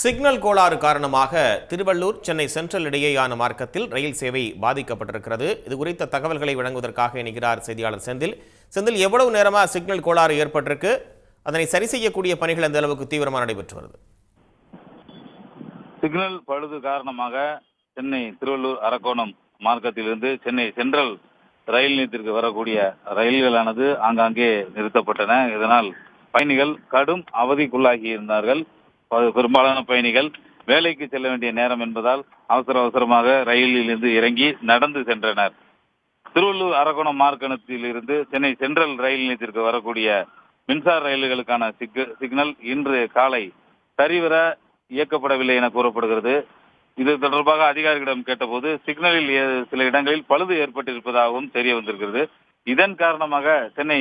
Signal கோளாறு காரணமாக Tiruvallur Chennai central இடையேயான மார்க்கத்தில் ரயில் சேவை பாதிக்கப்பட்டிருக்கிறது. இது குறித்த தகவல்களை வழங்குவதற்காக இணைகிறார் செய்தியாளர் செந்தில். செந்தில் எவ்வளவு நேரமா சிக்னல் கோளாறு ஏற்பட்டிருக்கு? அதனை சரி செய்யக்கூடிய பணிகள் எந்த அளவுக்கு தீவிரமாக நடைபெற்று வருது? சிக்னல் பழுது காரணமாக சென்னை திருவள்ளூர் அரக்கோணம் மார்க்கத்திலிருந்து சென்னை சென்ட்ரல் ரயில் நிலையத்திற்கு வரக்கூடிய ரயில்களானது ஆங்காங்கே நிறுத்தப்பட்டன. இதனால் பயணிகள் கடும் அவதிக்குள்ளாகி இருந்தார்கள் பெரும்பாலான பயணிகள் வேலைக்கு செல்ல வேண்டிய நேரம் என்பதால் அவசர அவசரமாக ரயிலில் இருந்து இறங்கி நடந்து சென்றனர். திருவள்ளூர் அரக்கோணம் மார்க்கணத்தில் இருந்து சென்னை சென்ட்ரல் ரயில் நிலையத்திற்கு வரக்கூடிய மின்சார ரயில்களுக்கான சிக்னல் இன்று காலை சரிவர இயக்கப்படவில்லை என கூறப்படுகிறது. இது தொடர்பாக அதிகாரிகளிடம் கேட்டபோது சிக்னலில் சில இடங்களில் பழுது ஏற்பட்டிருப்பதாகவும் தெரிய வந்திருக்கிறது. இதன் காரணமாக சென்னை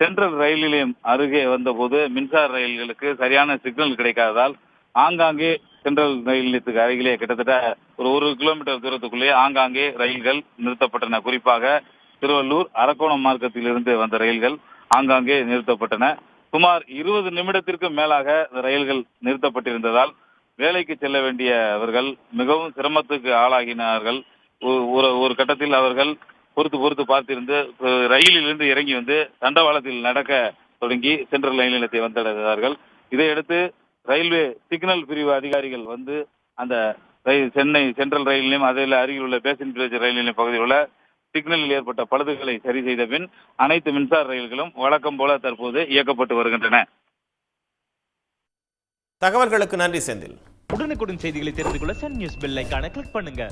சென்ட்ரல் ரயில் நிலையம் அருகே வந்தபோது மின்சார ரயில்களுக்கு சரியான சிக்னல் கிடைக்காததால் ஆங்காங்கே சென்ட்ரல் ரயில் நிலையத்துக்கு அருகிலே கிட்டத்தட்ட ஒரு ஒரு கிலோமீட்டர் தூரத்துக்குள்ளே ஆங்காங்கே ரயில்கள் நிறுத்தப்பட்டன. குறிப்பாக திருவள்ளூர் அரக்கோணம் மார்க்கத்திலிருந்து வந்த ரயில்கள் ஆங்காங்கே நிறுத்தப்பட்டன. சுமார் இருபது நிமிடத்திற்கு மேலாக ரயில்கள் நிறுத்தப்பட்டிருந்ததால் வேலைக்கு செல்ல வேண்டியவர்கள் மிகவும் சிரமத்துக்கு ஆளாகினார்கள். ஒரு ஒரு கட்டத்தில் அவர்கள் பொறுத்து பொறுத்து பார்த்திருந்து ரயிலிலிருந்து இறங்கி வந்து தண்டவாளத்தில் நடக்க தொடங்கி சென்ட்ரல் ரயில் நிலையத்தை வந்தடைந்தார்கள். இதையடுத்து ரயில்வே சிக்னல் பிரிவு அதிகாரிகள் வந்து அந்த ரயில் சென்னை சென்ட்ரல் ரயில் நிலையம் அதில் அருகில் உள்ள பேசன் வில்லேஜ் ரயில் நிலையம் பகுதியில் உள்ள சிக்னலில் ஏற்பட்ட பழுதுகளை சரி செய்த பின் அனைத்து மின்சார ரயில்களும் வழக்கம் போல தற்போது இயக்கப்பட்டு வருகின்றன. தகவல்களுக்கு நன்றி செந்தில். உடனுக்குடன் செய்திகளை தெரிந்து கொள்ள சன் நியூஸ் பெல் ஐகானை கிளிக் பண்ணுங்க.